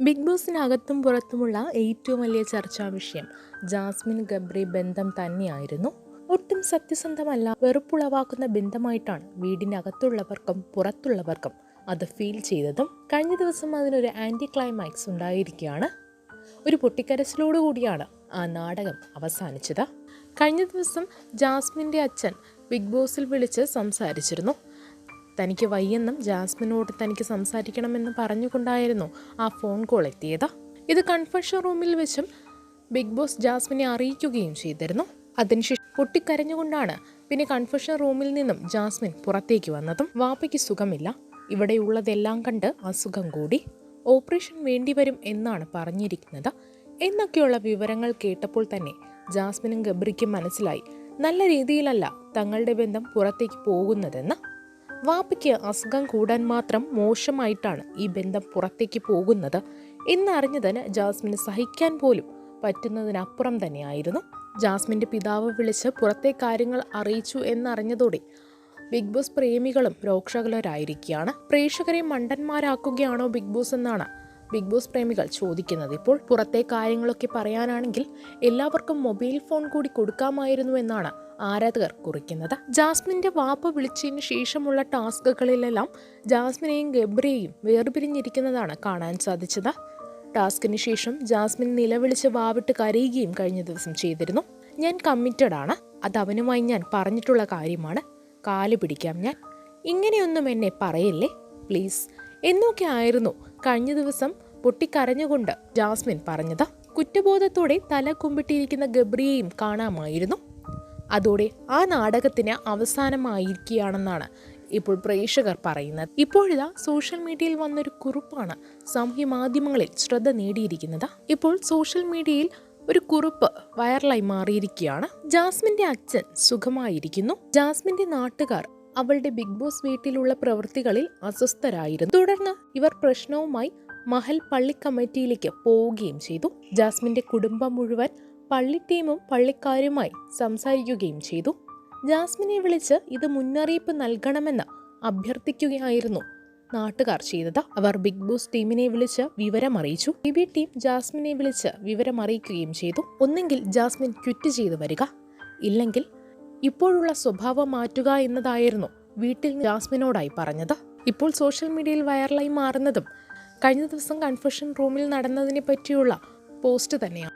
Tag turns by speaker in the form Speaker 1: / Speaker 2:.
Speaker 1: Big ബോസിനകത്തും പുറത്തുമുള്ള ഏറ്റവും വലിയ ചർച്ചാ വിഷയം ജാസ്മിൻ ഗബ്രി ബന്ധം തന്നെയായിരുന്നു. ഒട്ടും സത്യസന്ധമല്ല വെറുപ്പുളവാക്കുന്ന ബന്ധമായിട്ടാണ് വീടിനകത്തുള്ളവർക്കും പുറത്തുള്ളവർക്കും അത് ഫീൽ ചെയ്തതും കഴിഞ്ഞ ദിവസം അതിനൊരു ആന്റി ക്ലൈമാക്സ് ഉണ്ടായിരിക്കുകയാണ്. ഒരു പൊട്ടിക്കരച്ചിലോട് കൂടിയാണ് ആ നാടകം അവസാനിച്ചത്. കഴിഞ്ഞ ദിവസം ജാസ്മിന്റെ അച്ഛൻ ബിഗ് ബോസിൽ വിളിച്ച് സംസാരിച്ചിരുന്നു. തനിക്ക് വയ്യെന്നും ജാസ്മിനോട് തനിക്ക് സംസാരിക്കണമെന്നും പറഞ്ഞുകൊണ്ടായിരുന്നു ആ ഫോൺ കോൾ എത്തിയത്. ഇത് കൺഫഷൻ റൂമിൽ വെച്ചും ബിഗ് ബോസ് ജാസ്മിനെ അറിയിക്കുകയും ചെയ്തിരുന്നു. അതിനുശേഷം പൊട്ടിക്കരഞ്ഞുകൊണ്ടാണ് പിന്നെ കൺഫഷൻ റൂമിൽ നിന്നും ജാസ്മിൻ പുറത്തേക്ക് വന്നതും. വാപ്പയ്ക്ക് സുഖമില്ല. ഇവിടെയുള്ളതെല്ലാം കണ്ട് അസുഖം കൂടി. ഓപ്പറേഷൻ വേണ്ടിവരും എന്നാണ് പറഞ്ഞിരിക്കുന്നത്. എന്നൊക്കെയുള്ള വിവരങ്ങൾ കേട്ടപ്പോൾ തന്നെ ജാസ്മിനും ഗബ്രിക്കും മനസ്സിലായി. നല്ല രീതിയിലല്ല തങ്ങളുടെ ബന്ധം പുറത്തേക്ക് പോകുന്നതെന്ന്. വാപ്പയ്ക്ക് അസുഖം കൂടാൻ മാത്രം മോശമായിട്ടാണ് ഈ ബന്ധം പുറത്തേക്ക് പോകുന്നത്. എന്നറിഞ്ഞതിന് ജാസ്മിന് സഹിക്കാൻ പോലും പറ്റുന്നതിനപ്പുറം തന്നെയായിരുന്നു. ജാസ്മിന്റെ പിതാവ് വിളിച്ച് പുറത്തെ കാര്യങ്ങൾ അറിയിച്ചു എന്നറിഞ്ഞതോടെ ബിഗ് ബോസ് പ്രേമികളും രോക്ഷകലരായിരിക്കുകയാണ് പ്രേക്ഷകരെ മണ്ടന്മാരാക്കുകയാണോ ബിഗ് ബോസ് എന്നാണ് ബിഗ് ബോസ് പ്രേമികൾ ചോദിക്കുന്നത്. ഇപ്പോൾ പുറത്തെ കാര്യങ്ങളൊക്കെ പറയാനാണെങ്കിൽ എല്ലാവർക്കും മൊബൈൽ ഫോൺ കൂടി കൊടുക്കാമായിരുന്നു എന്നാണ് ആരാധകർ കുറിക്കുന്നത്. ജാസ്മിന്റെ വാപ്പ വിളിച്ചതിന് ശേഷമുള്ള ടാസ്കുകളിലെല്ലാം ജാസ്മിനെയും ഗബ്രിയെയും വേർപിരിഞ്ഞിരിക്കുന്നതാണ് കാണാൻ സാധിച്ചത്. ടാസ്കിന് ശേഷം ജാസ്മിൻ നിലവിളിച്ച് വാവിട്ട് കരയുകയും കഴിഞ്ഞ ദിവസം ചെയ്തിരുന്നു. ഞാൻ കമ്മിറ്റഡ് ആണ്. അത് അവനുമായി ഞാൻ പറഞ്ഞിട്ടുള്ള കാര്യമാണ്. കാൽ പിടിക്കാം ഞാൻ. ഇങ്ങനെയൊന്നും എന്നെ പറയല്ലേ? പ്ലീസ് എന്നൊക്കെ ആയിരുന്നു കഴിഞ്ഞ ദിവസം പൊട്ടിക്കരഞ്ഞുകൊണ്ട് ജാസ്മിൻ പറഞ്ഞത് കുറ്റബോധത്തോടെ തല കുമ്പിട്ടിരിക്കുന്ന ഗബ്രിയെയും കാണാമായിരുന്നു. അതോടെ ആ നാടകത്തിന് അവസാനമായിരിക്കുകയാണെന്നാണ് ഇപ്പോൾ പ്രേക്ഷകർ പറയുന്നത്. ഇപ്പോഴിതാ സോഷ്യൽ മീഡിയയിൽ വന്നൊരു കുറിപ്പാണ് സാമൂഹ്യ മാധ്യമങ്ങളിൽ ശ്രദ്ധ നേടിയിരിക്കുന്നത്. ഇപ്പോൾ സോഷ്യൽ മീഡിയയിൽ ഒരു കുറിപ്പ് വൈറലായി മാറിയിരിക്കുകയാണ്. ജാസ്മിന്റെ അച്ഛൻ സുഖമായിരിക്കുന്നു. ജാസ്മിന്റെ നാട്ടുകാർ അവളുടെ ബിഗ് ബോസ് വീട്ടിലുള്ള പ്രവൃത്തികളിൽ അസ്വസ്ഥരായിരുന്നു. തുടർന്ന് ഇവർ പ്രശ്നവുമായി മഹൽ പള്ളി കമ്മിറ്റിയിലേക്ക് പോവുകയും ചെയ്തു. ജാസ്മിന്റെ കുടുംബം മുഴുവൻ പള്ളി ടീമും പള്ളിക്കാരുമായി സംസാരിക്കുകയും ചെയ്തു. ജാസ്മിനെ വിളിച്ച് ഇത് മുന്നറിയിപ്പ് നൽകണമെന്ന് അഭ്യർത്ഥിക്കുകയായിരുന്നു നാട്ടുകാർ ചെയ്തത്. അവർ ബിഗ് ബോസ് ടീമിനെ വിളിച്ച് വിവരം അറിയിച്ചു. ബി ബി ടീം ജാസ്മിനെ വിളിച്ച് വിവരം അറിയിക്കുകയും ചെയ്തു. ഒന്നെങ്കിൽ ജാസ്മിൻ ക്വിറ്റ് ചെയ്തു വരിക ഇല്ലെങ്കിൽ ഇപ്പോഴുള്ള സ്വഭാവം മാറ്റുക എന്നതായിരുന്നു വീട്ടിൽ ജാസ്മിനോടായി പറഞ്ഞത്. ഇപ്പോൾ സോഷ്യൽ മീഡിയയിൽ വൈറലായി മാറുന്നതും കഴിഞ്ഞ ദിവസം കൺഫ്യൂഷൻ റൂമിൽ നടന്നതിനെ പറ്റിയുള്ള പോസ്റ്റ് തന്നെയാണ്.